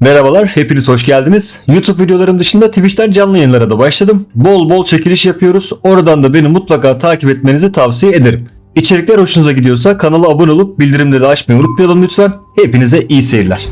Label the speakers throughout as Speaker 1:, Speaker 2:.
Speaker 1: Merhabalar, hepiniz hoş geldiniz. YouTube videolarım dışında Twitch'ten canlı yayınlara da başladım. Bol bol çekiliş yapıyoruz. Oradan da beni mutlaka takip etmenizi tavsiye ederim. İçerikler hoşunuza gidiyorsa kanala abone olup bildirimleri de açmayı unutmayalım lütfen. Hepinize iyi seyirler.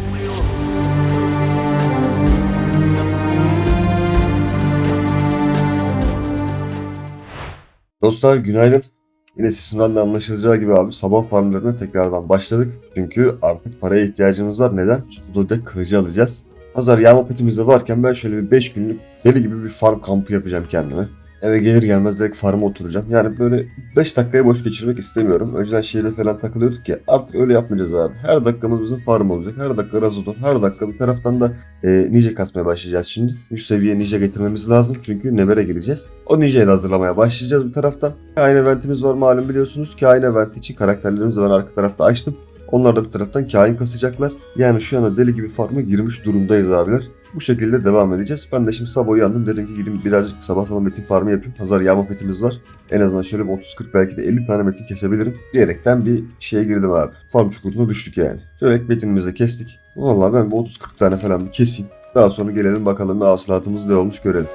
Speaker 2: Dostlar günaydın. Yine sesimden de anlaşılacağı gibi abi sabah farmlarına tekrardan başladık. Çünkü artık paraya ihtiyacımız var. Neden? Çünkü Zodiac kılıcı alacağız. Hazır yağma petimiz de varken ben şöyle bir 5 günlük deli gibi bir farm kampı yapacağım kendime. Eve gelir gelmez direkt farma oturacağım. Yani böyle 5 dakikayı boş geçirmek istemiyorum. Önceden şehirde falan takılıyorduk ya. Artık öyle yapmayacağız abi. Her dakikamız bizim farm olacak. Her dakika razodon. Her dakika bir taraftan da e, nice kasmaya başlayacağız şimdi. 3 seviye nice getirmemiz lazım. Çünkü Neber'e gireceğiz. O niceyi de hazırlamaya başlayacağız bir taraftan. Kain eventimiz var malum biliyorsunuz. Kain eventi için karakterlerimizi ben arka tarafta açtım. Onlar da bir taraftan kain kasacaklar. Yani şu anda deli gibi farma girmiş durumdayız abiler. Bu şekilde devam edeceğiz. Ben de şimdi sabah uyandım. Dedim ki gideyim birazcık sabah sabah metin farmı yapayım. Hazır yağma petimiz var. En azından şöyle bir 30-40 belki de 50 tane metin kesebilirim. Diyerekten bir şeye girdim abi. Farm çukuruna düştük yani. Şöyle metinimizi de kestik. Vallahi ben bu 30-40 tane falan bir keseyim. Daha sonra gelelim bakalım bir hasılatımız ne olmuş görelim.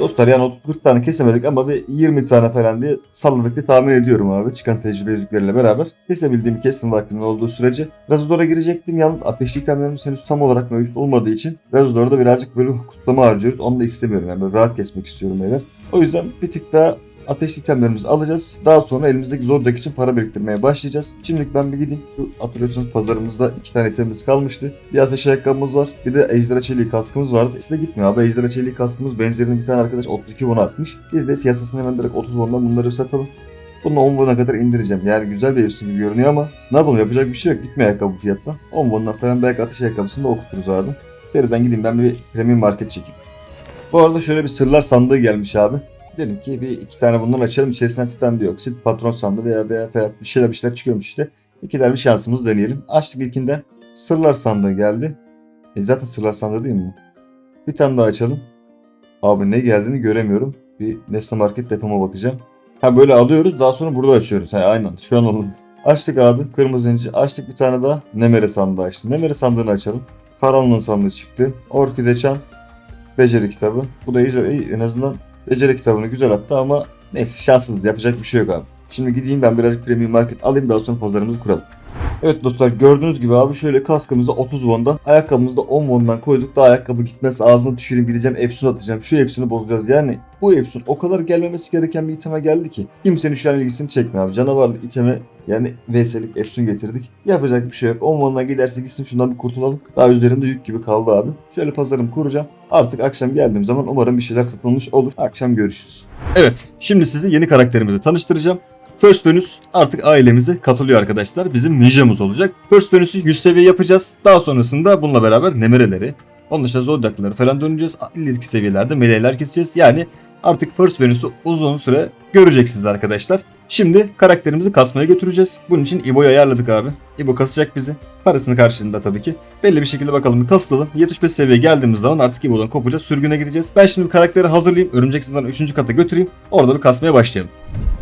Speaker 2: Dostlar yani 40 tane kesemedik ama bir 20 tane falan diye salladık diye tahmin ediyorum abi. Çıkan tecrübe yüzükleriyle beraber. Kesebildiğim kesin vaktimin olduğu sürece. Razodor'a girecektim. Yalnız ateşli itemlerimiz henüz tam olarak mevcut olmadığı için Razodor'da birazcık böyle kutlama harcıyoruz. Onu da istemiyorum yani böyle rahat kesmek istiyorum beyler. O yüzden bir tık daha ateşli itemlerimizi alacağız. Daha sonra elimizdeki Zodiac için para biriktirmeye başlayacağız. Şimdilik ben bir gideyim. Şu Hatırlıyorsanız pazarımızda iki tane itemimiz kalmıştı. Bir ateş ayakkabımız var. Bir de ejderha çeliği kaskımız vardı. De gitmiyor abi. Ejderha çeliği kaskımız benzerini bir tane arkadaş 32 won atmış. Biz de piyasasını hemen direkt 30 won'dan bunları satalım. Bunu 10 won'a kadar indireceğim. Yani güzel bir efsun gibi görünüyor ama ne yapalım yapacak bir şey yok. Gitmiyor ayakkabı bu fiyattan. 10 won'dan falan belki ateş ayakkabısını da okuturuz abi. Seriden gideyim ben bir premium market çekeyim. Bu arada şöyle bir sırlar sandığı gelmiş abi. Dedim ki bir iki tane bundan açalım. İçerisinden titan dioksit, patron sandığı veya, veya bir şeyler bir şeyler çıkıyormuş işte. İki tane bir şansımız deneyelim. Açtık ilkinden. Sırlar sandığı geldi. E zaten sırlar sandığı değil mi? Bir tane daha açalım. Abi ne geldiğini göremiyorum. Bir Nesne Market depoma bakacağım. Ha böyle alıyoruz daha sonra burada açıyoruz. Ha aynen şu an oldu. Açtık abi kırmızı inci. Açtık bir tane daha. Nemere sandığı açtım. Nemere sandığını açalım. Karanlığın sandığı çıktı. Orkide çan. Beceri kitabı. Bu da iyice iyi. En azından beceri kitabını güzel attı ama neyse şansınız yapacak bir şey yok abi. Şimdi gideyim ben birazcık premium market alayım daha sonra pazarımızı kuralım. Evet dostlar gördüğünüz gibi abi şöyle kaskımızda 30 won'dan ayakkabımızda 10 won'dan koyduk da ayakkabı gitmez ağzına tüküreyim gideceğim efsun atacağım şu efsunu bozacağız yani bu efsun o kadar gelmemesi gereken bir iteme geldi ki kimsenin şu an ilgisini çekmiyor abi canavarlı iteme yani VS'lik efsun getirdik yapacak bir şey yok 10 won'dan giderse gitsin şundan bir kurtulalım daha üzerimde yük gibi kaldı abi şöyle pazarımı kuracağım artık akşam geldiğim zaman umarım bir şeyler satılmış olur akşam görüşürüz. Evet şimdi sizi yeni karakterimizi tanıştıracağım. First Venus artık ailemize katılıyor arkadaşlar. Bizim ninjamız olacak. First Venus'u 100 seviye yapacağız. Daha sonrasında bununla beraber nemereleri, onun dışında zodiacları falan döneceğiz. İleriki seviyelerde meleğler keseceğiz. Yani artık First Venus'u uzun süre göreceksiniz arkadaşlar. Şimdi karakterimizi kasmaya götüreceğiz. Bunun için İbo'yu ayarladık abi. İbo kasacak bizi. Parasını karşılığında tabii ki. Belli bir şekilde bakalım bir kasılalım. 75 seviyeye geldiğimiz zaman artık İbo'dan kopacağız. Sürgüne gideceğiz. Ben şimdi bir karakteri hazırlayayım. Örümcek Zindanı 3. kata götüreyim. Orada bir kasmaya başlayalım.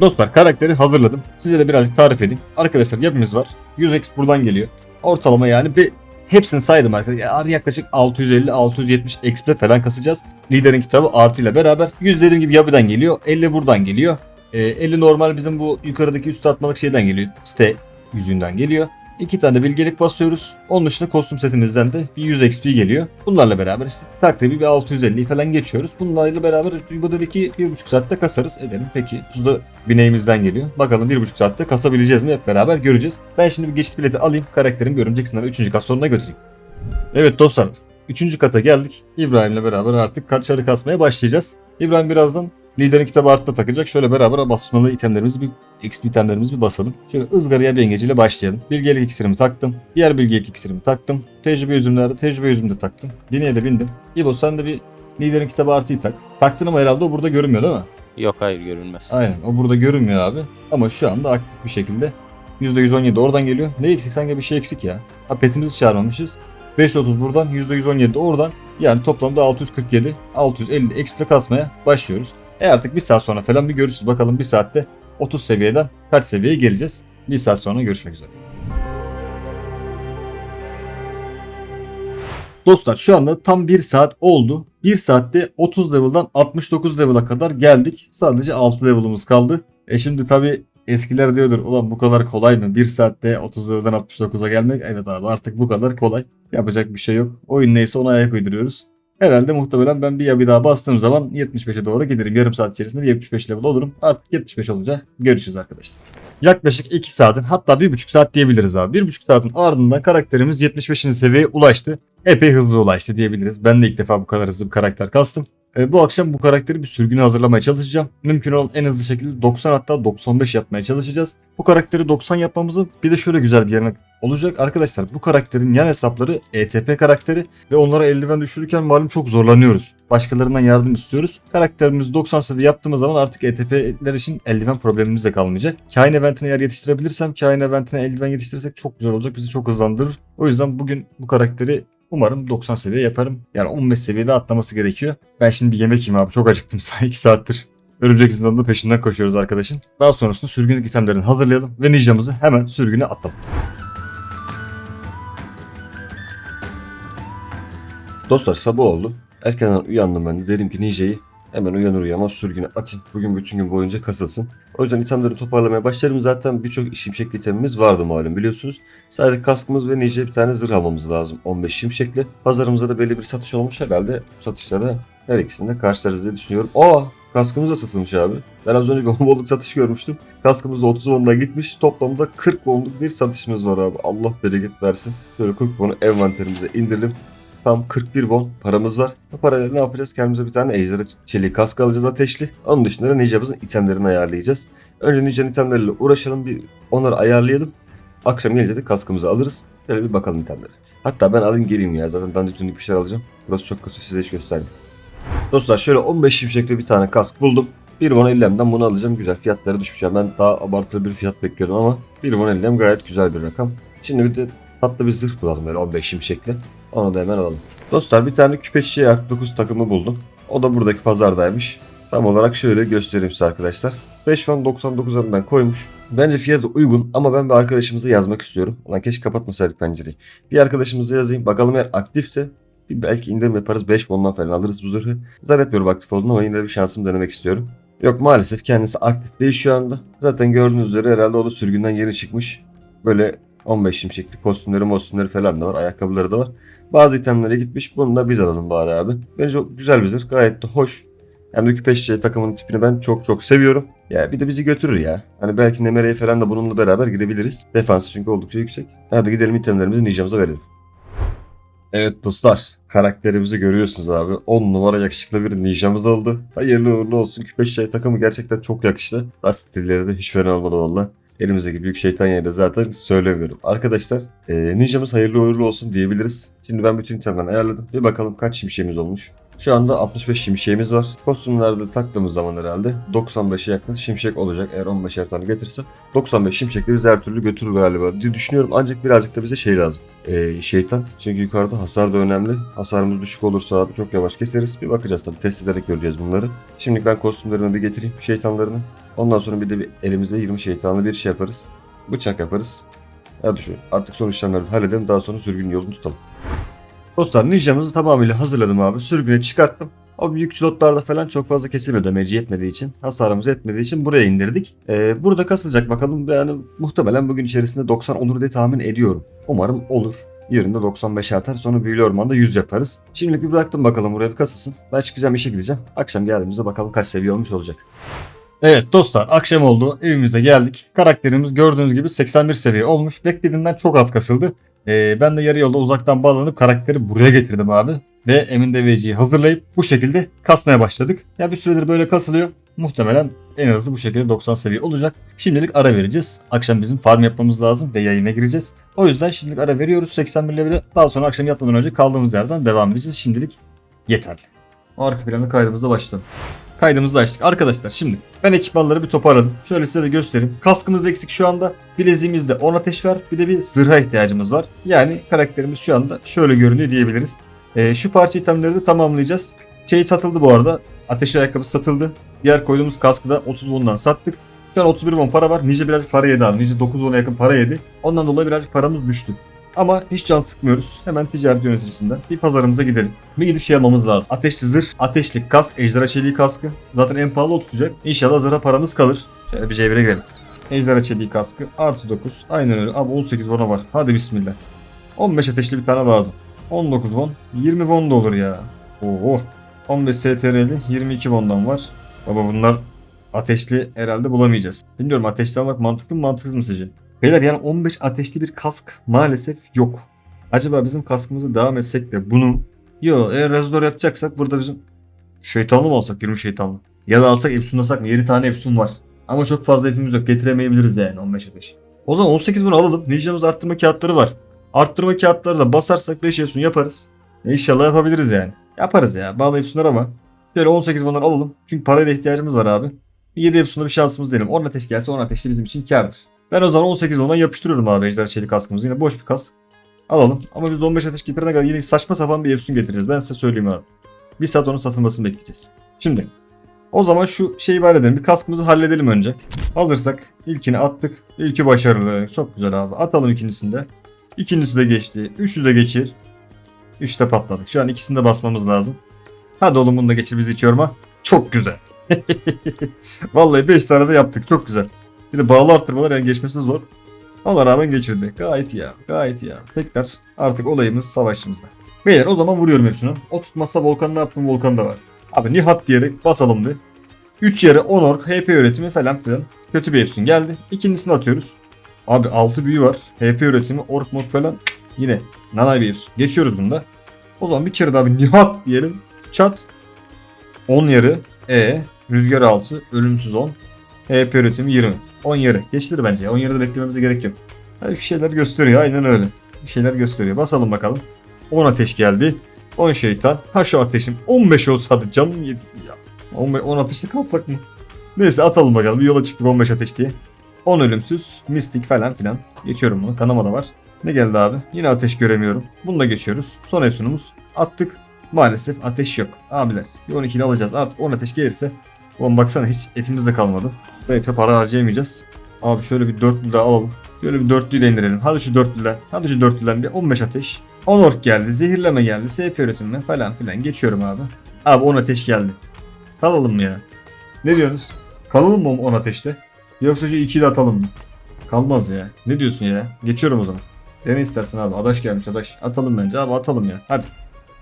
Speaker 2: Dostlar karakteri hazırladım. Size de birazcık tarif edeyim. Arkadaşlar yapımız var. 100x buradan geliyor. Ortalama yani bir hepsini saydım arkadaşlar. Yaklaşık 650-670 XP falan kasacağız. Liderin kitabı artıyla beraber. 100 dediğim gibi yapıdan geliyor. 50 buradan geliyor. Ee, 50 normal bizim bu yukarıdaki üst atmalık şeyden geliyor. Site yüzünden geliyor. İki tane bilgelik basıyoruz. Onun dışında kostüm setimizden de bir 100 XP geliyor. Bunlarla beraber işte takribi bir 650 falan geçiyoruz. Bunlarla beraber bu dedeki 1,5 saatte kasarız edelim. Peki tuzda bineğimizden geliyor. Bakalım 1,5 saatte kasabileceğiz mi hep beraber göreceğiz. Ben şimdi bir geçit bileti alayım. Karakterimi görümcek sınavı 3. kat sonuna götüreyim. Evet dostlar 3. kata geldik. İbrahim'le beraber artık kaçarı kasmaya başlayacağız. İbrahim birazdan liderin kitabı artta takacak. Şöyle beraber basmalı itemlerimizi bir XP itemlerimizi bir basalım. Şöyle ızgaraya bengeciyle başlayalım. Bilgelik iksirimi taktım. Diğer bilgelik iksirimi taktım. Tecrübe yüzümlerde tecrübe yüzümü de taktım. Bineye de bindim. İbo sen de bir liderin kitabı artıyı tak. Taktın ama herhalde o burada görünmüyor değil mi?
Speaker 3: Yok hayır görünmez.
Speaker 1: Aynen o burada görünmüyor abi. Ama şu anda aktif bir şekilde %117 oradan geliyor. Ne eksik sanki bir şey eksik ya. Ha petimizi çağırmamışız. 530 buradan %117 de oradan. Yani toplamda 647 650 XP kasmaya başlıyoruz. E artık bir saat sonra falan bir görüşürüz. Bakalım bir saatte 30 seviyeden kaç seviyeye geleceğiz? Bir saat sonra görüşmek üzere.
Speaker 4: Dostlar şu anda tam 1 saat oldu. 1 saatte 30 level'dan 69 level'a kadar geldik. Sadece 6 level'ımız kaldı. E şimdi tabi eskiler diyordur ulan bu kadar kolay mı? 1 saatte 30 level'dan 69'a gelmek. Evet abi artık bu kadar kolay. Yapacak bir şey yok. Oyun neyse ona ayak uyduruyoruz. Herhalde muhtemelen ben bir ya bir daha bastığım zaman 75'e doğru giderim. Yarım saat içerisinde 75 level olurum. Artık 75 olunca görüşürüz arkadaşlar. Yaklaşık 2 saatin hatta 1,5 saat diyebiliriz abi. 1,5 saatin ardından karakterimiz 75. seviyeye ulaştı. Epey hızlı ulaştı diyebiliriz. Ben de ilk defa bu kadar hızlı bir karakter kastım. E, bu akşam bu karakteri bir sürgüne hazırlamaya çalışacağım. Mümkün olan en hızlı şekilde 90 hatta 95 yapmaya çalışacağız. Bu karakteri 90 yapmamızın bir de şöyle güzel bir yanı olacak. Arkadaşlar bu karakterin yan hesapları ETP karakteri ve onlara eldiven düşürürken malum çok zorlanıyoruz. Başkalarından yardım istiyoruz. Karakterimizi 90 seviye yaptığımız zaman artık ETP'ler için eldiven problemimiz de kalmayacak. Kain eventini eğer yetiştirebilirsem Kain eventine eldiven yetiştirirsek çok güzel olacak. Bizi çok hızlandırır. O yüzden bugün bu karakteri Umarım 90 seviye yaparım. Yani 15 seviyede atlaması gerekiyor. Ben şimdi bir yemek yiyeyim abi. Çok acıktım. 2 saattir. Örümcek zindanında peşinden koşuyoruz arkadaşın. Daha sonrasında sürgünlük itemlerini hazırlayalım ve ninjamızı hemen sürgüne atalım.
Speaker 2: Dostlar sabah oldu. Erkenden uyandım ben de. Dedim ki Ninja'yı hemen uyanır uyanmaz sürgüne atayım. Bugün bütün gün boyunca kasılsın. O yüzden itemleri toparlamaya başlarım. Zaten birçok şimşek itemimiz vardı malum biliyorsunuz. Sadece kaskımız ve Ninja'ya bir tane zırh almamız lazım. 15 şimşekli. Pazarımızda da belli bir satış olmuş herhalde. Bu satışlara her ikisini de karşılarız diye düşünüyorum. Aa kaskımız da satılmış abi. Ben az önce bir 10 wonluk satış görmüştüm. Kaskımız da 30 wonla gitmiş. Toplamda 40 wonluk bir satışımız var abi. Allah bereket versin. Şöyle 40 wonu envanterimize indirelim. Tam 41 won paramız var. Bu parayla ne yapacağız? Kendimize bir tane ejderha çeliği kask alacağız ateşli. Onun dışında da ninjamızın itemlerini ayarlayacağız. Önce ninja'nın itemleriyle uğraşalım. Bir onları ayarlayalım. Akşam gelince de kaskımızı alırız. Şöyle bir bakalım itemlere. Hatta ben alayım geleyim ya. Zaten dandik dundik bir şeyler alacağım. Burası çok kötü size hiç gösterdim. Dostlar şöyle 15 şimşekli bir tane kask buldum. 1 won 50'den bunu alacağım. Güzel fiyatları düşmüş. Yani ben daha abartılı bir fiyat bekliyordum ama 1 won 50'm gayet güzel bir rakam. Şimdi bir de tatlı bir zırh bulalım böyle 15 şimşekli. Onu da hemen alalım. Dostlar bir tane küpeçi Ark 9 takımı buldum. O da buradaki pazardaymış. Tam olarak şöyle göstereyim size arkadaşlar. 5 fan 99 ben koymuş. Bence fiyatı uygun ama ben bir arkadaşımıza yazmak istiyorum. Ulan keşke kapatmasaydık pencereyi. Bir arkadaşımıza yazayım. Bakalım eğer aktifse bir belki indirim yaparız. 5 fondan falan alırız bu zırhı. Zannetmiyorum aktif olduğunu ama yine de bir şansımı denemek istiyorum. Yok maalesef kendisi aktif değil şu anda. Zaten gördüğünüz üzere herhalde o da sürgünden yeni çıkmış. Böyle 15 şimşekli kostümleri kostümleri falan da var. Ayakkabıları da var. Bazı itemlere gitmiş. Bunu da biz alalım bari abi. Bence çok güzel bir zırh. Gayet de hoş. Hem de küpeşçi takımının tipini ben çok çok seviyorum. Ya bir de bizi götürür ya. Hani belki Nemere'ye falan da bununla beraber girebiliriz. Defansı çünkü oldukça yüksek. Hadi gidelim itemlerimizi ninjamıza verelim. Evet dostlar. Karakterimizi görüyorsunuz abi. 10 numara yakışıklı bir ninjamız oldu. Hayırlı uğurlu olsun. Küpeşçi takımı gerçekten çok yakıştı. Lastikleri de hiç fena olmadı valla. Elimizdeki büyük şeytan yayında zaten söylemiyorum. Arkadaşlar e, ninjamız hayırlı uğurlu olsun diyebiliriz. Şimdi ben bütün itemlerini ayarladım. Bir bakalım kaç şimşeğimiz olmuş. Şu anda 65 şimşeğimiz var. Kostümlerde taktığımız zaman herhalde 95'e yakın şimşek olacak eğer 15'er tane getirsem. 95 şimşekleri biz her türlü götürür galiba diye düşünüyorum. Ancak birazcık da bize şey lazım. Ee, şeytan. Çünkü yukarıda hasar da önemli. Hasarımız düşük olursa çok yavaş keseriz. Bir bakacağız tabii. Test ederek göreceğiz bunları. Şimdi ben kostümlerimi bir getireyim. Şeytanlarını. Ondan sonra bir de bir elimizde 20 şeytanlı bir şey yaparız. Bıçak yaparız. Hadi şu artık son işlemleri de halledelim. Daha sonra sürgün yolunu tutalım. Dostlar ninjamızı tamamıyla hazırladım abi. Sürgüne çıkarttım. O büyük slotlarda falan çok fazla kesilmiyor demeci yetmediği için. Hasarımız etmediği için buraya indirdik. Ee, burada kasılacak bakalım. Yani muhtemelen bugün içerisinde 90 olur diye tahmin ediyorum. Umarım olur. Yerinde 95 artar sonra büyülü ormanda 100 yaparız. Şimdilik bir bıraktım bakalım buraya bir kasılsın. Ben çıkacağım işe gideceğim. Akşam geldiğimizde bakalım kaç seviye olmuş olacak.
Speaker 4: Evet dostlar akşam oldu evimize geldik. Karakterimiz gördüğünüz gibi 81 seviye olmuş. Beklediğimden çok az kasıldı. Ee, ben de yarı yolda uzaktan bağlanıp karakteri buraya getirdim abi. Ve Emin Deveci'yi hazırlayıp bu şekilde kasmaya başladık. Ya bir süredir böyle kasılıyor. Muhtemelen en hızlı bu şekilde 90 seviye olacak. Şimdilik ara vereceğiz. Akşam bizim farm yapmamız lazım ve yayına gireceğiz. O yüzden şimdilik ara veriyoruz 81 levele. Daha sonra akşam yatmadan önce kaldığımız yerden devam edeceğiz. Şimdilik yeterli. Arka planda kaydımızda başlayalım. Kaydımızı açtık. Arkadaşlar şimdi ben ekipmanları bir toparladım. Şöyle size de göstereyim. Kaskımız eksik şu anda. Bileziğimizde 10 ateş var. Bir de bir zırha ihtiyacımız var. Yani karakterimiz şu anda şöyle görünüyor diyebiliriz. Ee, şu parça itemleri de tamamlayacağız. Şey satıldı bu arada. Ateş ayakkabısı satıldı. Diğer koyduğumuz kaskı da 30 won'dan sattık. Şu an 31 won para var. Nice birazcık para yedi abi. Nice 9 won'a yakın para yedi. Ondan dolayı birazcık paramız düştü.
Speaker 2: Ama hiç can sıkmıyoruz. Hemen ticaret yöneticisinden bir pazarımıza gidelim. Bir gidip şey almamız lazım. Ateşli zırh, ateşli kask, ejderha çeliği kaskı. Zaten en pahalı o tutacak. İnşallah zırha paramız kalır. Şöyle bir C1'e girelim. Ejderha çeliği kaskı artı 9. Aynen öyle. Abi 18 vona var. Hadi bismillah. 15 ateşli bir tane lazım. 19 won. 20 won da olur ya. Oo. 15 STR'li 22 won'dan var. Baba bunlar ateşli herhalde bulamayacağız. Bilmiyorum ateşli almak mantıklı mı mantıksız mı sizce? Beyler yani 15 ateşli bir kask maalesef yok. Acaba bizim kaskımızı devam etsek de bunu Yo eğer Razor yapacaksak burada bizim şeytanlı mı alsak 20 şeytanlı? Ya da alsak Epsun'lasak mı? 7 tane Epsun var. Ama çok fazla hepimiz yok. Getiremeyebiliriz yani 15 ateş. O zaman 18 bunu alalım. Ninja'mız arttırma kağıtları var. Arttırma kağıtları da basarsak 5 Epsun yaparız. E inşallah yapabiliriz yani. Yaparız ya. Bağlı Epsunlar ama. Şöyle 18 bunları alalım. Çünkü paraya da ihtiyacımız var abi. 7 Epsun'da bir şansımız diyelim. 10 ateş gelse 10 ateş de bizim için kârdır. Ben o zaman 18 ondan yapıştırıyorum abi Ejder Çelik kaskımızı. Yine boş bir kask. Alalım. Ama biz 15 ateş getirene kadar yine saçma sapan bir Efsun getireceğiz. Ben size söyleyeyim abi. Bir saat onun satılmasını bekleyeceğiz. Şimdi. O zaman şu şeyi var edelim. Bir kaskımızı halledelim önce. Hazırsak ilkini attık. İlki başarılı. Çok güzel abi. Atalım ikincisinde. İkincisi de geçti. Üçü de geçir. Üçte patladık. Şu an ikisini de basmamız lazım. Hadi oğlum bunu da geçir biz içiyorum ha. Çok güzel. Vallahi 5 tane de yaptık. Çok güzel. De bağlı arttırmalar yani geçmesi zor. Ona rağmen geçirdi. Gayet iyi abi. Gayet iyi abi. Tekrar artık olayımız savaşçımızda. Beyler o zaman vuruyorum hepsini. O tutmazsa Volkan ne yaptım Volkan da var. Abi Nihat diyerek basalım bir. 3 yere 10 ork HP üretimi falan filan. Kötü bir efsun geldi. İkincisini atıyoruz. Abi 6 büyü var. HP üretimi ork mod falan. Yine nanay bir efsun. Geçiyoruz bunda. O zaman bir kere daha bir Nihat diyelim. Çat. 10 yarı. E. Rüzgar 6. Ölümsüz 10. HP üretimi 20. 10 yarı. Geçilir bence. 10 yarıda beklememize gerek yok. Hadi bir şeyler gösteriyor. Aynen öyle. Bir şeyler gösteriyor. Basalım bakalım. 10 ateş geldi. 10 şeytan. Ha şu ateşim. 15 olsa hadi canım yedi ya. 15, 10 ateşli kalsak mı? Neyse atalım bakalım. Bir yola çıktık 15 ateş diye. 10 ölümsüz. Mistik falan filan. Geçiyorum bunu. Kanama da var. Ne geldi abi? Yine ateş göremiyorum. Bunu da geçiyoruz. Son efsunumuz. Attık. Maalesef ateş yok. Abiler bir 12'li alacağız. Artık 10 ateş gelirse. Oğlum baksana hiç hepimiz de kalmadı. Belki para harcayamayacağız. Abi şöyle bir dörtlü daha alalım. Şöyle bir dörtlüyü de indirelim. Hadi şu dörtlüden. Hadi şu dörtlüden bir 15 ateş. 10 ork geldi. Zehirleme geldi. SP üretimi falan filan. Geçiyorum abi. Abi 10 ateş geldi. Kalalım mı ya? Ne diyorsunuz? Kalalım mı 10 ateşte? Yoksa şu 2'yi de atalım mı? Kalmaz ya. Ne diyorsun ya? Geçiyorum o zaman. Dene istersen abi. Adaş gelmiş adaş. Atalım bence abi atalım ya. Hadi.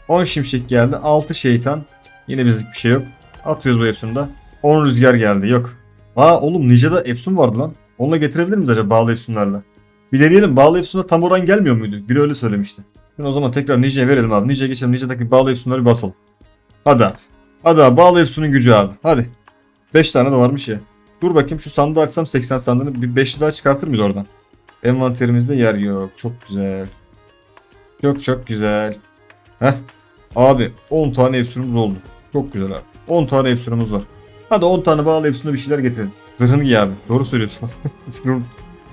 Speaker 2: 10 şimşek geldi. 6 şeytan. Yine bizlik bir şey yok. Atıyoruz bu Efsun'da. 10 rüzgar geldi. Yok. Aa oğlum Ninja'da Efsun vardı lan. Onunla getirebilir miyiz acaba bağlı Efsun'larla? Bir deneyelim. Bağlı Efsun'da tam oran gelmiyor muydu? Biri öyle söylemişti. Şimdi o zaman tekrar Ninja'ya verelim abi. Ninja'ya geçelim. Ninja'daki bağlı Efsun'ları basalım. Hadi abi. Hadi abi. Bağlı Efsun'un gücü abi. Hadi. 5 tane de varmış ya. Dur bakayım şu sandığı açsam 80 sandığını bir 5'li daha çıkartır mıyız oradan? Envanterimizde yer yok. Çok güzel. Çok çok güzel. Heh. Abi 10 tane efsunumuz oldu. Çok güzel abi. 10 tane efsunumuz var. Hadi 10 tane bağlı efsuna bir şeyler getirelim. Zırhını giy abi. Doğru söylüyorsun. Zırhını.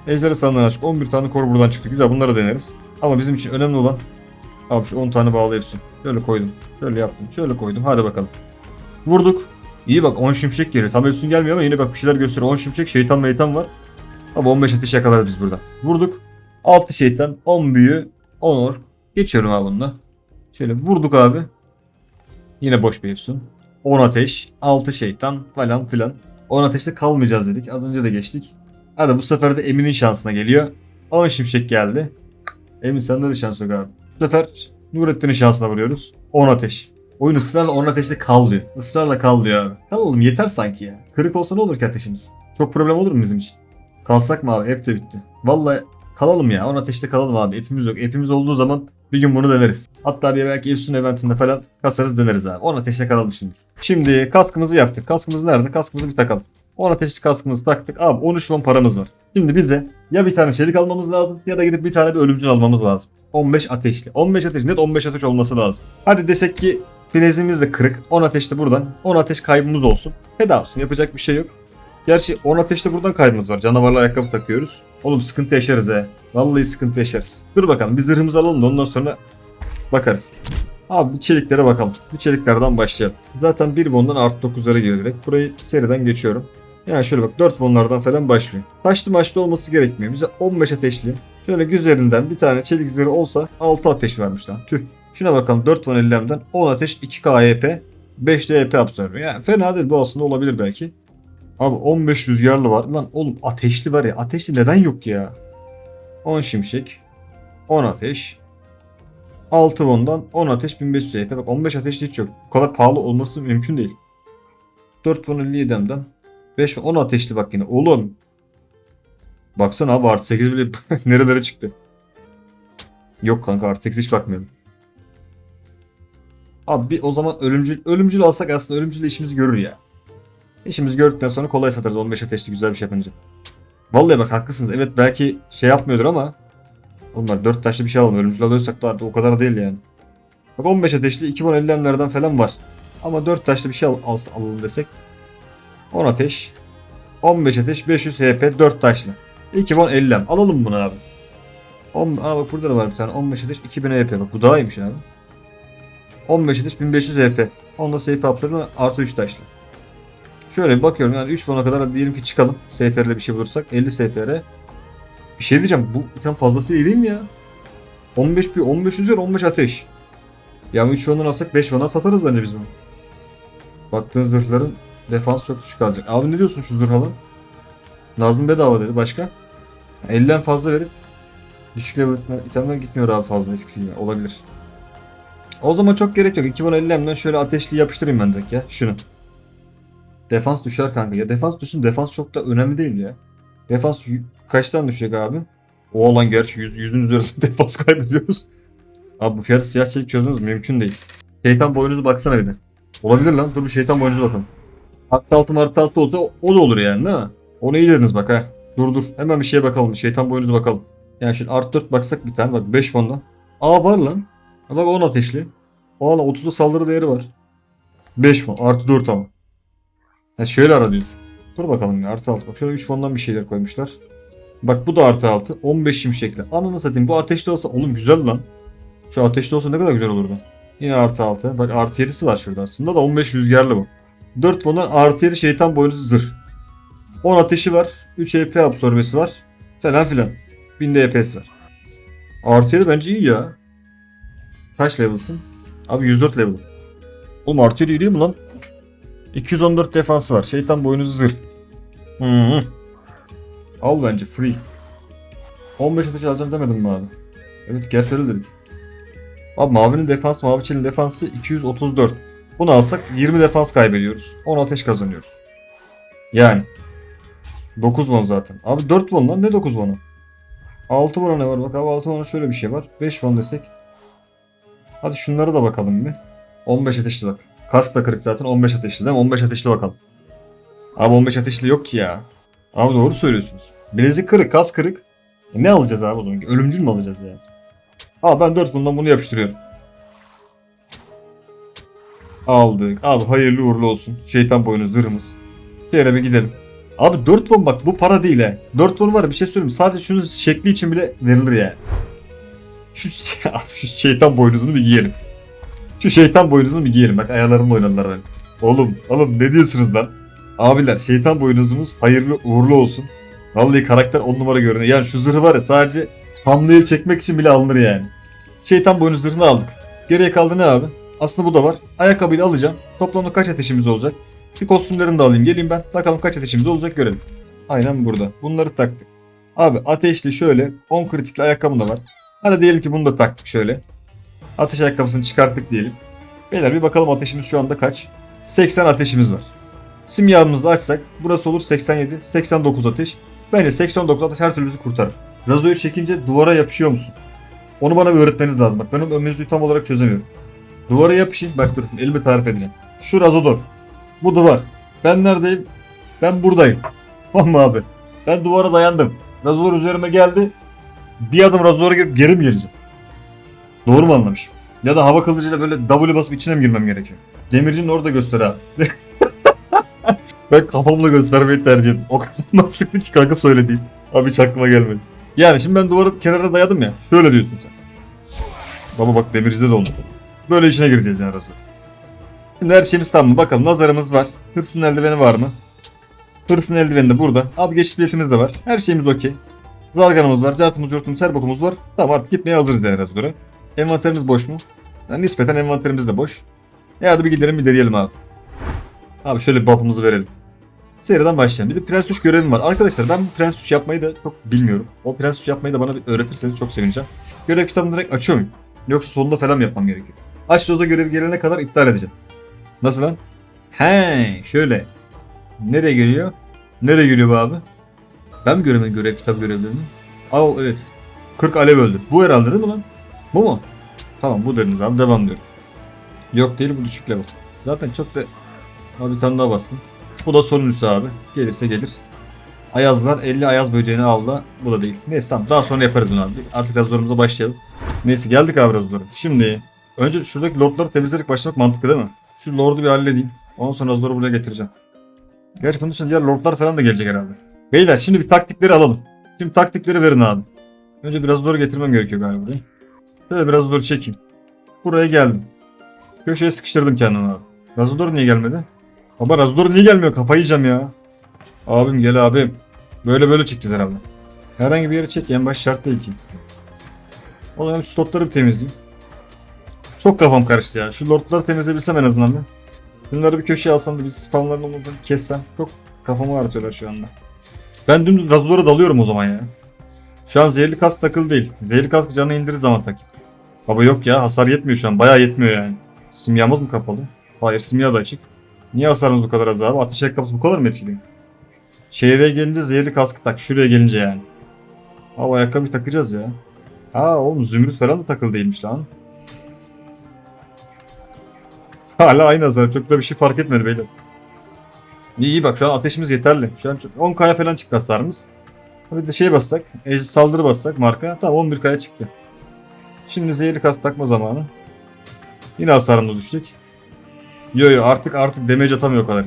Speaker 2: Ejderha sandığını açtık. 11 tane kor buradan çıktı. Güzel bunları deneriz. Ama bizim için önemli olan abi şu 10 tane bağlı efsun. Şöyle koydum. Şöyle yaptım. Şöyle koydum. Hadi bakalım. Vurduk. İyi bak 10 şimşek geliyor. Tam efsun gelmiyor ama yine bak bir şeyler gösteriyor. 10 şimşek şeytan meytan var. Ama 15 ateş yakalarız biz burada. Vurduk. 6 şeytan, 10 büyü, 10 ork. Geçiyorum abi bununla. Şöyle vurduk abi. Yine boş bir efsun. 10 ateş, 6 şeytan falan filan. 10 ateşte kalmayacağız dedik. Az önce de geçtik. Hadi bu sefer de Emin'in şansına geliyor. 10 şimşek geldi. Emin sende de şans yok abi. Bu sefer Nurettin'in şansına vuruyoruz. 10 ateş. Oyun ısrarla 10 ateşte kal diyor. Israrla kal diyor abi. Kalalım yeter sanki ya. Kırık olsa ne olur ki ateşimiz? Çok problem olur mu bizim için? Kalsak mı abi? Hep de bitti. Vallahi kalalım ya. 10 ateşte kalalım abi. Hepimiz yok. Hepimiz olduğu zaman bir gün bunu deneriz. Hatta bir belki Efsun eventinde falan kasarız deneriz abi. 10 ateşte kalalım şimdi. Şimdi kaskımızı yaptık. Kaskımız nerede? Kaskımızı bir takalım. 10 ateşli kaskımızı taktık. Abi 13 won paramız var. Şimdi bize ya bir tane çelik almamız lazım ya da gidip bir tane bir ölümcül almamız lazım. 15 ateşli. 15 ateş net 15 ateş olması lazım. Hadi desek ki Filezimiz de kırık. 10 ateşte buradan. 10 ateş kaybımız olsun. Feda olsun. Yapacak bir şey yok. Gerçi 10 ateşte buradan kaybımız var. Canavarla ayakkabı takıyoruz. Oğlum sıkıntı yaşarız he. Vallahi sıkıntı yaşarız. Dur bakalım bir zırhımızı alalım da ondan sonra bakarız. Abi bir çeliklere bakalım. Bir çeliklerden başlayalım. Zaten 1 bondan artı 9'lara geliyor direkt. Burayı seriden geçiyorum. Yani şöyle bak 4 bonlardan falan başlıyor. Taşlı maçlı olması gerekmiyor. Bize 15 ateşli Şöyle güzelinden bir tane çelik zırh olsa 6 ateş vermiş lan. Tüh. Şuna bakalım 4 von ellemden 10 ateş 2 KYP 5 de EP absorbe. Yani fena değil bu aslında olabilir belki. Abi 15 rüzgarlı var. Lan oğlum ateşli var ya. Ateşli neden yok ya? 10 şimşek. 10 ateş. 6 vondan 10 ateş 1500 EP. Bak 15 ateş hiç yok. Bu kadar pahalı olması mümkün değil. 4 von 57 demden 5 10 ateşli bak yine. Oğlum. Baksana abi artı 8 bile nerelere çıktı. Yok kanka artı 8 hiç bakmıyorum. Abi bir o zaman ölümcül ölümcül alsak aslında ölümcül işimizi görür ya. İşimizi gördükten sonra kolay satarız 15 ateşli güzel bir şey yapınca. Vallahi bak haklısınız. Evet belki şey yapmıyordur ama onlar 4 taşlı bir şey alalım. Ölümcül alıyorsak da o kadar değil yani. Bak 15 ateşli 2 von 50'lerden falan var. Ama 4 taşlı bir şey al, al, alalım desek. 10 ateş. 15 ateş 500 HP 4 taşlı. 2 von 50 Alalım bunu abi. 10, aa bak burada da var bir tane 15 ateş 2000 HP bak bu daha iyiymiş abi. 15 ateş 1500 HP. Onda SP absorbe artı 3 taşlı. Şöyle bir bakıyorum yani 3 fona kadar diyelim ki çıkalım. STR'de bir şey bulursak 50 STR. Bir şey diyeceğim bu item fazlası iyi değil mi ya? 15 bir 15 üzeri 15 ateş. Yani 3 fondan alsak 5 fona satarız bence biz bunu. Baktığın zırhların defans çok düşük kalacak. Abi ne diyorsun şu zırh alın? Nazım bedava dedi başka. 50'den fazla verip düşük level itemler gitmiyor abi fazla eskisi gibi olabilir. O zaman çok gerek yok. 2050'den şöyle ateşli yapıştırayım ben direkt ya şunu. Defans düşer kanka. Ya defans düşsün defans çok da önemli değil ya. Defans kaçtan düşecek abi? O olan gerçi 100, 100'ün üzerinde defans kaybediyoruz. Abi bu fiyatı siyah çelik çözmemiz mümkün değil. Şeytan boynuzu baksana bir de. Olabilir lan. Dur bir şeytan boynuzu bakalım. Artı altı martı altı olsa o, da olur yani değil mi? Onu iyi dediniz bak ha. Dur dur. Hemen bir şeye bakalım. Şeytan boynuzu bakalım. Yani şimdi artı 4 baksak bir tane bak 5 fondan. Aa var lan. Ha bak 10 ateşli. Lan 30'da saldırı değeri var. 5 fon artı 4 ama. Ha şöyle ara diyorsun. Dur bakalım ya artı 6. Bak şöyle 3 fondan bir şeyler koymuşlar. Bak bu da artı 6. 15 şimşekli. Ananı satayım bu ateşli olsa oğlum güzel lan. Şu ateşli olsa ne kadar güzel olurdu. Yine artı 6. Bak artı 7'si var şurada aslında da 15 rüzgarlı bu. 4 fondan artı 7 şeytan boynuzu zırh. 10 ateşi var. 3 EP absorbesi var. Falan filan. 1000 de EP'si var. Artı 7 bence iyi ya. Kaç level'sın? Abi 104 level. Oğlum artı 7 iyi değil mi lan? 214 defansı var. Şeytan boynuzu zırh. Hı -hı. Al bence free. 15 ateş alacağım demedim mi abi? Evet gerçi öyle dedik. Abi mavinin defans, mavi çelin defansı 234. Bunu alsak 20 defans kaybediyoruz. 10 ateş kazanıyoruz. Yani. 9 won zaten. Abi 4 won lan ne 9 won'u? 6 won'a ne var bak abi 6 won'a şöyle bir şey var. 5 won desek. Hadi şunlara da bakalım bir. 15 ateşli bak. Kask da kırık zaten 15 ateşli değil mi? 15 ateşli bakalım. Abi 15 ateşli yok ki ya. Abi doğru söylüyorsunuz. Bilezik kırık, kas kırık. E ne alacağız abi o zaman? Ölümcül mü alacağız yani? Abi ben 4 bundan bunu yapıştırıyorum. Aldık. Abi hayırlı uğurlu olsun. Şeytan boynu zırhımız. Şöyle bir gidelim. Abi 4 won bak bu para değil he. 4 won var bir şey söyleyeyim. Sadece şunun şekli için bile verilir yani. Şu, abi şu şeytan boynuzunu bir giyelim. Şu şeytan boynuzunu bir giyelim. Bak ayarlarımla oynadılar ben. Oğlum, oğlum ne diyorsunuz lan? Abiler şeytan boynuzumuz hayırlı uğurlu olsun. Vallahi karakter 10 numara görünüyor. Yani şu zırhı var ya sadece hamleyi çekmek için bile alınır yani. Şeytan boynuz zırhını aldık. Geriye kaldı ne abi? Aslında bu da var. Ayakkabıyı da alacağım. Toplamda kaç ateşimiz olacak? Bir kostümlerini de alayım. Geleyim ben. Bakalım kaç ateşimiz olacak görelim. Aynen burada. Bunları taktık. Abi ateşli şöyle 10 kritikli ayakkabım da var. Hadi diyelim ki bunu da taktık şöyle. Ateş ayakkabısını çıkarttık diyelim. Beyler bir bakalım ateşimiz şu anda kaç? 80 ateşimiz var. Simyamızı açsak burası olur 87, 89 ateş. Bence 89 ateş her türlü bizi kurtarır. Razoyu çekince duvara yapışıyor musun? Onu bana bir öğretmeniz lazım. Bak ben o mevzuyu tam olarak çözemiyorum. Duvara yapışın. Bak dur elimi tarif edeceğim. Şu razodor. Bu duvar. Ben neredeyim? Ben buradayım. Tamam abi? Ben duvara dayandım. Razodor üzerime geldi. Bir adım razodora girip geri mi geleceğim? Doğru mu anlamışım? Ya da hava kılıcıyla böyle W basıp içine mi girmem gerekiyor? Demircinin orada göster abi. ben kafamla göstermeyi tercih ettim. O kadar mantıklı ki kanka söylediğin. Abi hiç aklıma gelmedi. Yani şimdi ben duvarın kenarına dayadım ya. Şöyle diyorsun sen. Baba bak demircide de oldu. Böyle içine gireceğiz yani Razor. Şimdi her şeyimiz tamam mı? Bakalım nazarımız var. Hırsın eldiveni var mı? Hırsın eldiveni de burada. Abi geçiş biletimiz de var. Her şeyimiz okey. Zarganımız var, cartımız, curtumuz, her bokumuz var. Tamam artık gitmeye hazırız yani Razudor'a. Envanterimiz boş mu? Yani nispeten envanterimiz de boş. E hadi bir gidelim bir deneyelim abi. Abi şöyle bir buff'ımızı verelim. Seriden başlayalım. Bir de Prens 3 görevim var. Arkadaşlar ben bu Prens 3 yapmayı da çok bilmiyorum. O Prens 3 yapmayı da bana bir öğretirseniz çok sevineceğim. Görev kitabını direkt açıyor muyum? Yoksa sonunda falan mı yapmam gerekiyor? Aç Roza görevi gelene kadar iptal edeceğim. Nasıl lan? He, şöyle. Nereye geliyor? Nereye geliyor bu abi? Ben mi göremedim görev kitap görevlerini? Aa evet. 40 alev öldü. Bu herhalde değil mi lan? Bu mu? Tamam bu dediniz abi devam diyorum. Yok değil bu düşük level. Zaten çok da... Abi bir tane daha bastım. Bu da sonuncusu abi. Gelirse gelir. Ayazlar 50 ayaz böceğini avla. Bu da değil. Neyse tamam daha sonra yaparız bunu abi. Artık razorumuza başlayalım. Neyse geldik abi razorlara. Şimdi önce şuradaki lordları temizleyerek başlamak mantıklı değil mi? Şu lordu bir halledeyim. Ondan sonra razor'u buraya getireceğim. Gerçi bunun için diğer lordlar falan da gelecek herhalde. Beyler şimdi bir taktikleri alalım. Şimdi taktikleri verin abi. Önce biraz doğru getirmem gerekiyor galiba burayı. Şöyle biraz doğru çekeyim. Buraya geldim. Köşeye sıkıştırdım kendimi abi. Razodor niye gelmedi? Baba Razodor niye gelmiyor? Kafayı yiyeceğim ya. Abim gel abim. Böyle böyle çekeceğiz herhalde. Herhangi bir yere çek. En baş şart değil ki. O zaman şu slotları bir temizleyeyim. Çok kafam karıştı ya. Şu lordları temizleyebilsem en azından bir. Bunları bir köşeye alsam da bir spamlarını olmasın kessem. Çok kafamı ağrıtıyorlar şu anda. Ben dümdüz Razodor'a dalıyorum o zaman ya. Şu an zehirli kask takılı değil. Zehirli kask canı indirir zaman tak. Baba yok ya hasar yetmiyor şu an. Bayağı yetmiyor yani. Simyamız mı kapalı? Hayır simya da açık. Niye hasarımız bu kadar az abi? Ateş ayakkabısı bu kadar mı etkili? Çeyreğe gelince zehirli kaskı tak. Şuraya gelince yani. Abi ayakkabı takacağız ya. Ha oğlum zümrüt falan da takılı değilmiş lan. Hala aynı hasar. Çok da bir şey fark etmedi beyler. İyi iyi bak şu an ateşimiz yeterli. Şu an çok- 10 kaya falan çıktı hasarımız. Bir de şey bassak. ej- Saldırı bassak marka. Tamam 11 kaya çıktı. Şimdi zehirli kas takma zamanı. Yine hasarımız düşecek. Yo yo artık artık damage atamıyor o kadar.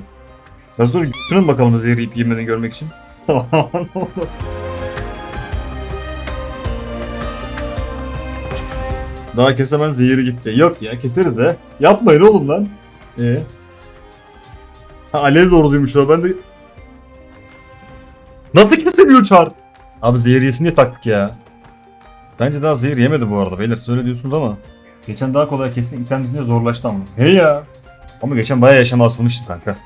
Speaker 2: Biraz dur gitsin bakalım zehir yiyip yemeden görmek için. Daha kesemen zehiri gitti. Yok ya keseriz be. Yapmayın oğlum lan. Ee? Ha, alev doğruluymuş o ben de... Nasıl kesemiyor çar? Abi zehir yesin diye taktık ya. Bence daha zehir yemedi bu arada beyler siz öyle diyorsunuz ama. Geçen daha kolay kesin item dizince zorlaştı ama. He ya. Ama geçen bayağı yaşama asılmıştım kanka.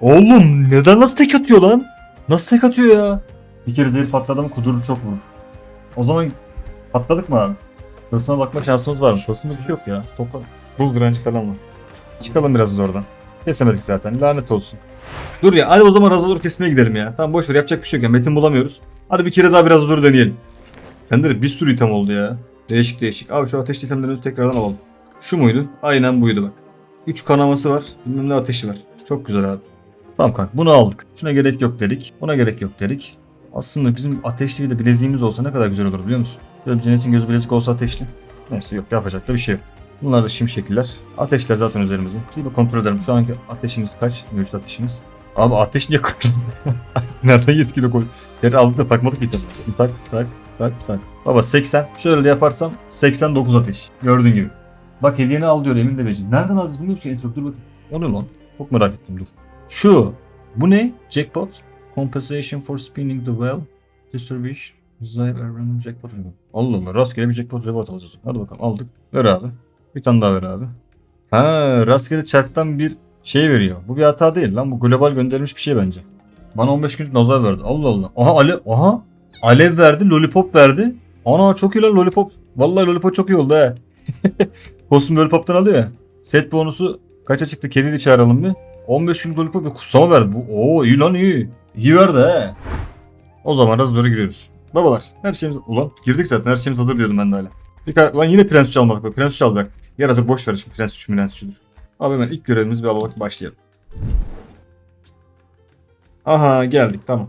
Speaker 2: Oğlum neden nasıl tek atıyor lan? Nasıl tek atıyor ya? Bir kere zehir patladı mı kudurur çok vurur. O zaman patladık mı abi? Hırsına bakma şansımız var mı? Hırsında bir şey yok ya. Topla. Buz direnci falan var. Çıkalım biraz da oradan. Kesemedik zaten. Lanet olsun. Dur ya hadi o zaman Razador kesmeye gidelim ya. Tamam boş ver yapacak bir şey yok ya. Metin bulamıyoruz. Hadi bir kere daha biraz Razador'u deneyelim. Bende de bir sürü item oldu ya. Değişik değişik. Abi şu ateşli itemleri tekrardan alalım. Şu muydu? Aynen buydu bak. 3 kanaması var. Bilmem ne ateşi var. Çok güzel abi. Tamam kanka bunu aldık. Şuna gerek yok dedik. Buna gerek yok dedik. Aslında bizim ateşli bir de bileziğimiz olsa ne kadar güzel olur biliyor musun? Böyle cennetin gözü bilezik olsa ateşli. Neyse yok yapacak da bir şey yok. Bunlar da şimşekliler. Ateşler zaten üzerimizde. Bir kontrol edelim. Şu anki ateşimiz kaç? Mevcut ateşimiz. Abi ateş niye koydun? Nereden yetkili koy? Gerçi aldık da takmadık item. Tak tak tak tak. Baba 80. Şöyle de yaparsam 89 ateş. Gördüğün gibi. Bak hediyeni al diyor Emin Deveci. Nereden aldınız biliyor musun? Entropy dur bakayım. O ne lan? Çok merak ettim dur. Şu. Bu ne? Jackpot. Compensation for spinning the well. Distribution. Desire a random jackpot. Allah Allah rastgele bir jackpot reward alacağız. Hadi bakalım aldık. Ver abi. Bir tane daha ver abi. Ha rastgele çarktan bir şey veriyor. Bu bir hata değil lan. Bu global gönderilmiş bir şey bence. Bana 15 günlük nazar verdi. Allah Allah. Aha alev. Aha. Alev verdi. Lollipop verdi. Ana çok iyi lan lollipop. Vallahi lollipop çok iyi oldu he. Kostüm lollipop'tan alıyor ya. Set bonusu kaça çıktı? Kedi de çağıralım bir. 15 günlük lollipop ve kutsama verdi. Bu, oo iyi lan iyi. İyi verdi he. O zaman az doğru giriyoruz. Babalar her şeyimiz... Ulan girdik zaten her şeyimiz hazır diyordum ben de hala. Bir. Lan yine prens 3 almadık. Bak. Prens 3 alacak. Ya dur boş ver şimdi prens 3 prens 3'üdür. Abi hemen ilk görevimiz bir alarak başlayalım. Aha geldik tamam.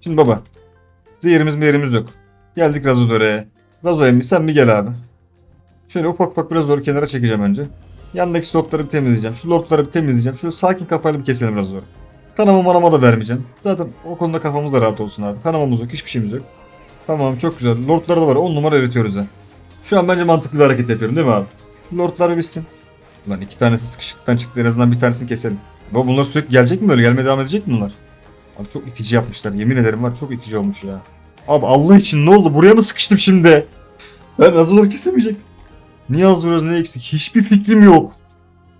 Speaker 2: Şimdi baba. Zehirimiz yerimiz yok. Geldik Razodor'a. Razo emmi sen bir gel abi. Şöyle ufak ufak biraz doğru kenara çekeceğim önce. Yandaki slotları bir temizleyeceğim. Şu lordları bir temizleyeceğim. Şöyle sakin kafayla bir keselim Razodor'u. Kanama manama da vermeyeceğim. Zaten o konuda kafamız da rahat olsun abi. Kanamamız yok, hiçbir şeyimiz yok. Tamam çok güzel. Lordları da var. 10 numara eritiyoruz ya. Şu an bence mantıklı bir hareket yapıyorum değil mi abi? Şu lordlar bitsin. Ulan iki tanesi sıkışıklıktan çıktı. En azından bir tanesini keselim. Baba bunlar sürekli gelecek mi öyle? Gelmeye devam edecek mi bunlar? Abi çok itici yapmışlar. Yemin ederim var çok itici olmuş ya. Abi Allah için ne oldu? Buraya mı sıkıştım şimdi? Ben Razor'u kesemeyecek. Niye hazırlıyoruz ne eksik? Hiçbir fikrim yok.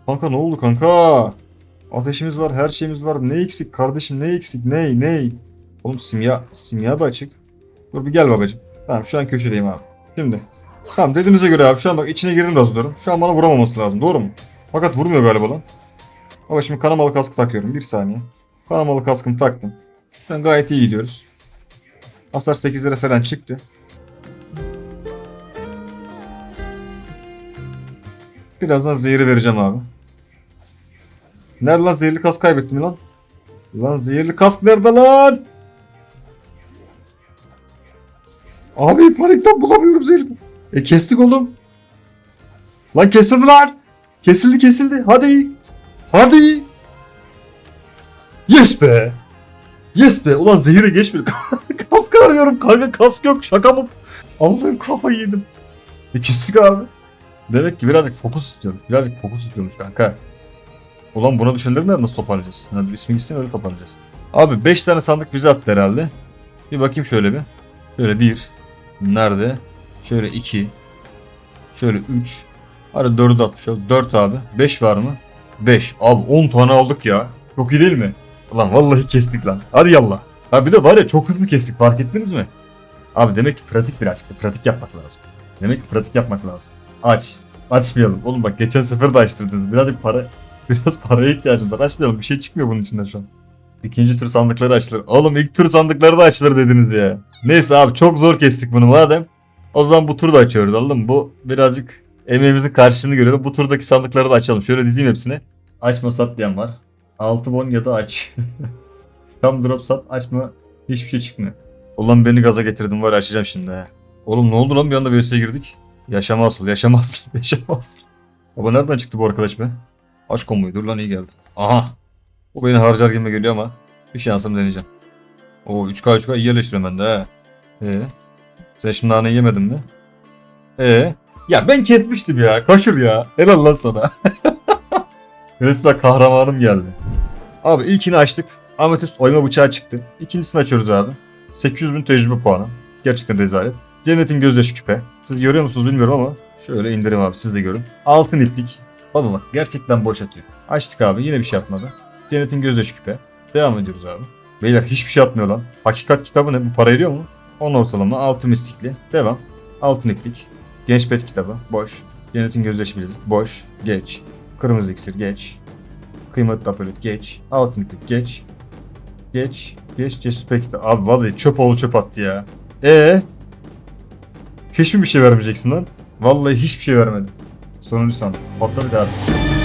Speaker 2: Kanka ne oldu kanka? Ateşimiz var, her şeyimiz var. Ne eksik kardeşim? Ne eksik? Ne? Ne? Oğlum simya, simya da açık. Dur bir gel babacım. Tamam şu an köşedeyim abi. Şimdi. Tamam dediğinize göre abi şu an bak içine girdim Razor'un. Şu an bana vuramaması lazım. Doğru mu? Fakat vurmuyor galiba lan. Ama şimdi kanamalı kaskı takıyorum. Bir saniye. Kanamalı kaskımı taktım. An gayet iyi gidiyoruz. Hasar 8 lira falan çıktı. Birazdan zehri vereceğim abi. Nerede lan zehirli kask kaybettim lan? Lan zehirli kask nerede lan? Abi panikten bulamıyorum zehirli. E kestik oğlum. Lan kesildi lan. Kesildi kesildi. Hadi. Hadi. Yes be. Yes be. Ulan zehire geçmedi. kask arıyorum kanka kask yok. Şaka mı? Allah'ım kafayı yedim. E kestik abi. Demek ki birazcık fokus istiyormuş. Birazcık fokus istiyormuş kanka. Ulan buna düşenleri nerede nasıl toparlayacağız? Hadi ismi gitsin öyle toparlayacağız. Abi 5 tane sandık bize attı herhalde. Bir bakayım şöyle bir. Şöyle 1. Nerede? Şöyle 2. Şöyle 3. Hadi 4'ü atmış ol. 4 abi. 5 var mı? 5. Abi 10 tane aldık ya. Çok iyi değil mi? Ulan vallahi kestik lan. Hadi yallah. Ha bir de var ya çok hızlı kestik fark ettiniz mi? Abi demek ki pratik birazcık da pratik yapmak lazım. Demek ki pratik yapmak lazım. Aç. Açmayalım. Oğlum bak geçen sefer de açtırdınız. Birazcık para biraz paraya ihtiyacımız var. Açmayalım. Bir şey çıkmıyor bunun içinden şu an. İkinci tur sandıkları açılır. Oğlum ilk tur sandıkları da açılır dediniz ya. Neyse abi çok zor kestik bunu madem. O zaman bu turu da açıyoruz anladın? Bu birazcık emeğimizin karşılığını görüyor. Bu turdaki sandıkları da açalım. Şöyle dizeyim hepsini. Açma sat diyen var. 6 won ya da aç. Tam drop sat açma hiçbir şey çıkmıyor. Ulan beni gaza getirdin var açacağım şimdi he. Oğlum ne oldu lan bir anda VS'ye girdik. Yaşama asıl yaşama asıl yaşama asıl. Baba nereden çıktı bu arkadaş be? Aç komboyu dur lan iyi geldi. Aha. Bu beni harcar gibi geliyor ama bir şansım deneyeceğim. Oo 3K 3K iyi yerleştiriyorum ben de he. Ee, sen şimdi naneyi yemedin mi? Ee, ya ben kesmiştim ya. Kaşır ya. Helal lan sana. Resmen kahramanım geldi. Abi ilkini açtık. Ametist oyma bıçağı çıktı. İkincisini açıyoruz abi. 800 bin tecrübe puanı. Gerçekten rezalet. Cennetin gözyaşı küpe. Siz görüyor musunuz bilmiyorum ama şöyle indirim abi siz de görün. Altın iplik. Baba bak gerçekten boş atıyor. Açtık abi yine bir şey yapmadı. Cennetin gözyaşı küpe. Devam ediyoruz abi. Beyler hiçbir şey atmıyor lan. Hakikat kitabı ne? Bu para ediyor mu? 10 ortalama altın mistikli. Devam. Altın iplik. Genç pet kitabı. Boş. Cennetin gözyaşı bilezik. Boş. Geç. Kırmızı iksir. Geç. Kıymetli apolit. Geç. Altın iplik. Geç. Geç. Geç. Cesur pet kitabı. Abi vallahi çöp oğlu çöp attı ya. E Hiç mi bir şey vermeyeceksin lan? Vallahi hiçbir şey vermedi. Sonuncu sandık. Patla bir.